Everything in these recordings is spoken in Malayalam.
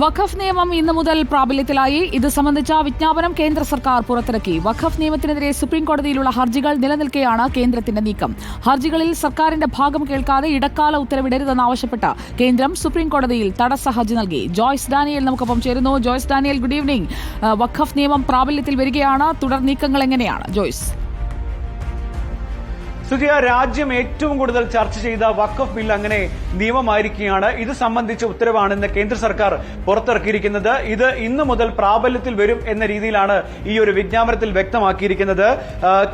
വഖഫ് നിയമം ഇന്നു മുതൽ പ്രാബല്യത്തിലായി. ഇത് സംബന്ധിച്ച വിജ്ഞാപനം കേന്ദ്ര സർക്കാർ പുറത്തിറക്കി. വഖഫ് നിയമത്തിനെതിരെ സുപ്രീംകോടതിയിലുള്ള ഹർജികൾ നിലനിൽക്കെയാണ് കേന്ദ്രത്തിന്റെ നീക്കം. ഹർജികളിൽ സർക്കാരിന്റെ ഭാഗം കേൾക്കാതെ ഇടക്കാല ഉത്തരവിടരുതെന്നാവശ്യപ്പെട്ട് കേന്ദ്രം സുപ്രീംകോടതിയിൽ തടസ്സ ഹർജി നൽകി. ജോയ്സ് ഡാനിയൽ നമുക്കൊപ്പം ചേരുന്നു. Joyce Daniel good evening. വഖഫ് നിയമം പ്രാബല്യത്തിൽ വരികയാണ്. തുടർ നീക്കങ്ങൾ എങ്ങനെയാണ്? ജോയ്സ്. സുജിയ രാജ്യം ഏറ്റവും കൂടുതൽ ചർച്ച ചെയ്ത വഖഫ് ബിൽ അങ്ങനെ നിയമമായിരിക്കുകയാണ്. ഇത് സംബന്ധിച്ച ഉത്തരവാണ് ഇന്ന് കേന്ദ്ര സർക്കാർ പുറത്തിറക്കിയിരിക്കുന്നത്. ഇത് ഇന്നു മുതൽ പ്രാബല്യത്തിൽ വരും എന്ന രീതിയിലാണ് ഈ ഒരു വിജ്ഞാപനത്തിൽ വ്യക്തമാക്കിയിരിക്കുന്നത്.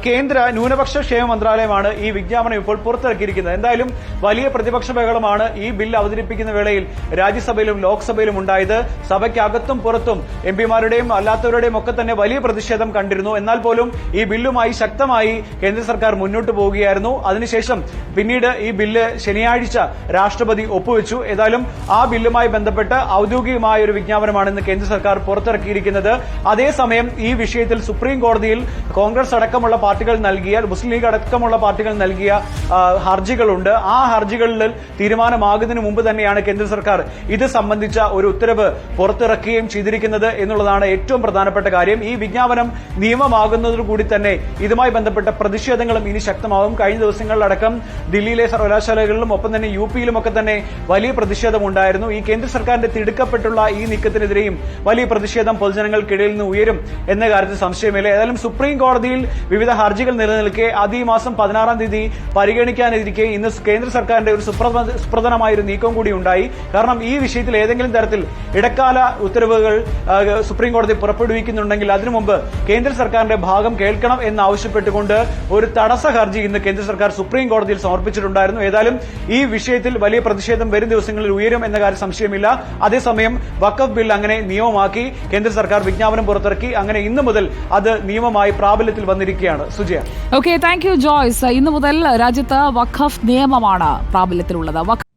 കേന്ദ്ര ന്യൂനപക്ഷ ക്ഷേമ മന്ത്രാലയമാണ് ഈ വിജ്ഞാപനം ഇപ്പോൾ പുറത്തിറക്കിയിരിക്കുന്നത്. എന്തായാലും വലിയ പ്രതിപക്ഷ ബഹളമാണ് ഈ ബിൽ അവതരിപ്പിക്കുന്ന വേളയിൽ രാജ്യസഭയിലും ലോക്സഭയിലും ഉണ്ടായത്. സഭയ്ക്കകത്തും പുറത്തും എം പിമാരുടെയും അല്ലാത്തവരുടെയും ഒക്കെ തന്നെ വലിയ പ്രതിഷേധം കണ്ടിരുന്നു. എന്നാൽ പോലും ഈ ബില്ലുമായി ശക്തമായി കേന്ദ്ര സർക്കാർ മുന്നോട്ട് പോവുകയായിരുന്നു അതിനുശേഷം പിന്നീട് ഈ ബില്ല് ശനിയാഴ്ച രാഷ്ട്രപതി ഒപ്പുവെച്ചു. ഏതായാലും ആ ബില്ലുമായി ബന്ധപ്പെട്ട് ഔദ്യോഗികമായ ഒരു വിജ്ഞാപനമാണ് ഇന്ന് കേന്ദ്ര സർക്കാർ പുറത്തിറക്കിയിരിക്കുന്നത്. അതേസമയം ഈ വിഷയത്തിൽ സുപ്രീം കോടതിയിൽ കോൺഗ്രസ് അടക്കമുള്ള പാർട്ടികൾ നൽകിയ മുസ്ലിം ലീഗ് അടക്കമുള്ള പാർട്ടികൾ നൽകിയ ഹർജികളുണ്ട്. ആ ഹർജികളിൽ തീരുമാനമാകുന്നതിന് മുമ്പ് തന്നെയാണ് കേന്ദ്ര സർക്കാർ ഇത് സംബന്ധിച്ച ഒരു ഉത്തരവ് പുറത്തിറക്കുകയും ചെയ്തിരിക്കുന്നത് എന്നുള്ളതാണ് ഏറ്റവും പ്രധാനപ്പെട്ട കാര്യം. ഈ വിജ്ഞാപനം നിയമമാകുന്നതോടുകൂടി തന്നെ ഇതുമായി ബന്ധപ്പെട്ട പ്രതിഷേധങ്ങളും ഇനി ശക്തമാകും. കഴിഞ്ഞ ദിവസങ്ങളിലടക്കം ദില്ലിയിലെ സർവകലാശാലകളിലും ഒപ്പം തന്നെ യു പിയിലും ഒക്കെ തന്നെ വലിയ പ്രതിഷേധമുണ്ടായിരുന്നു. ഈ കേന്ദ്ര സർക്കാരിന്റെ തിടുക്കപ്പെട്ടുള്ള ഈ നീക്കത്തിനെതിരെയും വലിയ പ്രതിഷേധം പൊതുജനങ്ങൾക്കിടയിൽ നിന്ന് ഉയരും എന്ന കാര്യത്തിൽ സംശയമില്ല. ഏതായാലും സുപ്രീം കോടതിയിൽ വിവിധ ഹർജികൾ നിലനിൽക്കെ. അത് ഈ മാസം പതിനാറാം തീയതി പരിഗണിക്കാനിരിക്കെ ഇന്ന് കേന്ദ്ര സർക്കാരിന്റെ ഒരു സുപ്രധാന സുപ്രധാനമായ ഒരു നീക്കം കൂടി ഉണ്ടായി. കാരണം ഈ വിഷയത്തിൽ ഏതെങ്കിലും തരത്തിൽ ഇടക്കാല ഉത്തരവുകൾ സുപ്രീം കോടതി പുറപ്പെടുവിക്കുന്നുണ്ടെങ്കിൽ അതിനു മുമ്പ് കേന്ദ്ര സർക്കാരിന്റെ ഭാഗം കേൾക്കണം എന്നാവശ്യപ്പെട്ടുകൊണ്ട് ഒരു തടസ്സ ഹർജി ഇന്ന് കേന്ദ്ര സർക്കാർ സുപ്രീം കോടതിയിൽ സമർപ്പിച്ചിട്ടുണ്ടായിരുന്നു. ഏതായാലും ഈ വിഷയത്തിൽ വലിയ പ്രതിഷേധം വരും ദിവസങ്ങളിൽ ഉയരും എന്ന കാര്യം സംശയമില്ല. അതേസമയം വക്കഫ് ബിൽ അങ്ങനെ നിയമമാക്കി കേന്ദ്ര സർക്കാർ വിജ്ഞാപനം പുറത്തിറക്കി. അങ്ങനെ ഇന്ന് മുതൽ അത് നിയമമായി പ്രാബല്യത്തിൽ വന്നിരിക്കുകയാണ്. Sujaya. Okay thank you Joyce ഇന്ന് മുതൽ രാജ്യത്ത് വഖഫ് നിയമമാണ് പ്രാബല്യത്തിലുള്ളത്.